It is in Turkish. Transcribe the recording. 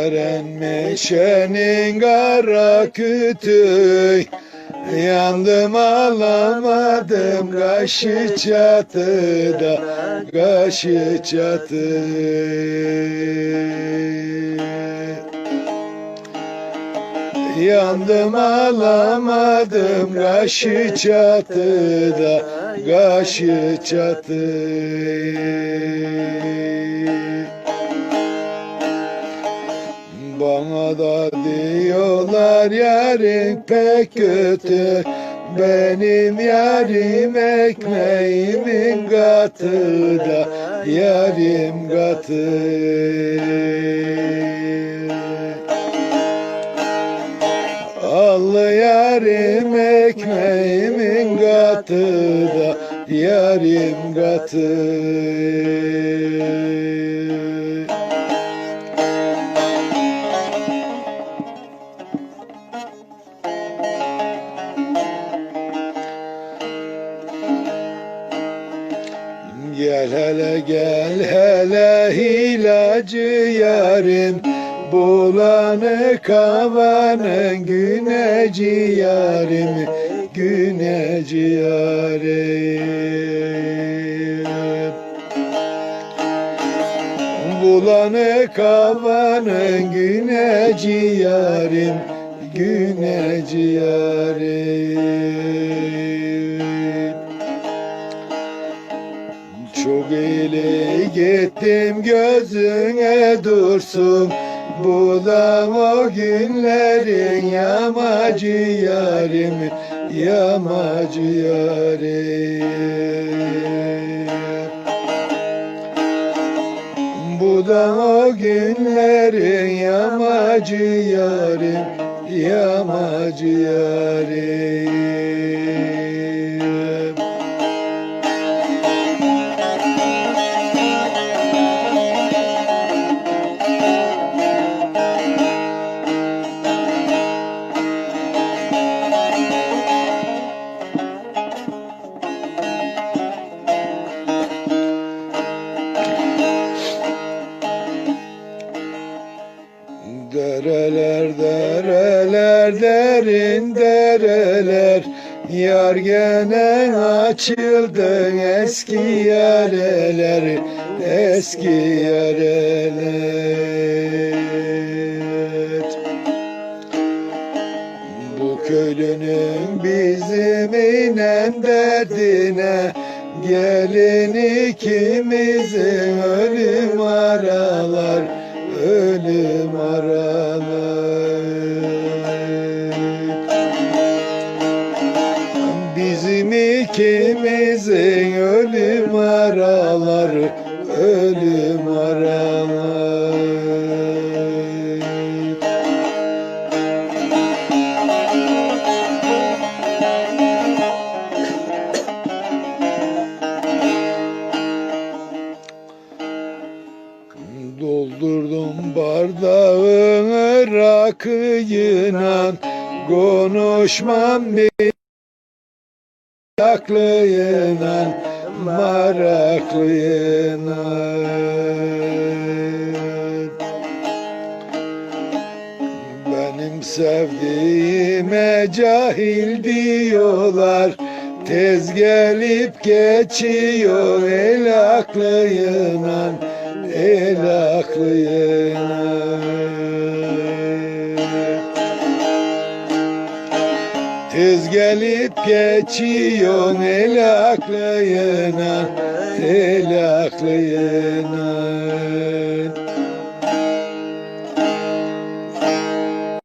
Güveren meşenin kara kütüğü. Yandım alamadım kaşı çatıda Kaşı çatı Yandım alamadım kaşı çatıda Kaşı çatı da diyorlar yarın pek kötü. Benim yarim ekmeğimin katıda Yarim katı. Allı yarim ekmeğimin katıda Yarim katı Gel hele gel hele ilacı yarim. Bulanık havanın güneci yarim. Güneci yarim. Bulanık havanın güneci yarim. Güneci yarim gittim gözüne dursun Bu da o günlerin yamacı yarim Yamacı yarim. Bu da o günlerin yamacı yarim Yamacı yarim Dereler derin dereler. Yar gene açıldı eski yareler Eski yareler. Bu köylünün bizim inen derdine Gelin ikimizin ölüm aralar Ölüm aralar ölüm aralar Ölüm aralar Doldurdum bardağını rakıyla Konuşmam bir Maraklıyla Maraklıyla Benim sevdiğime cahil diyorlar. Tez gelip geçiyor el aklıyla El aklıyla Tez gelip geçiyor el aklıyla El aklıyla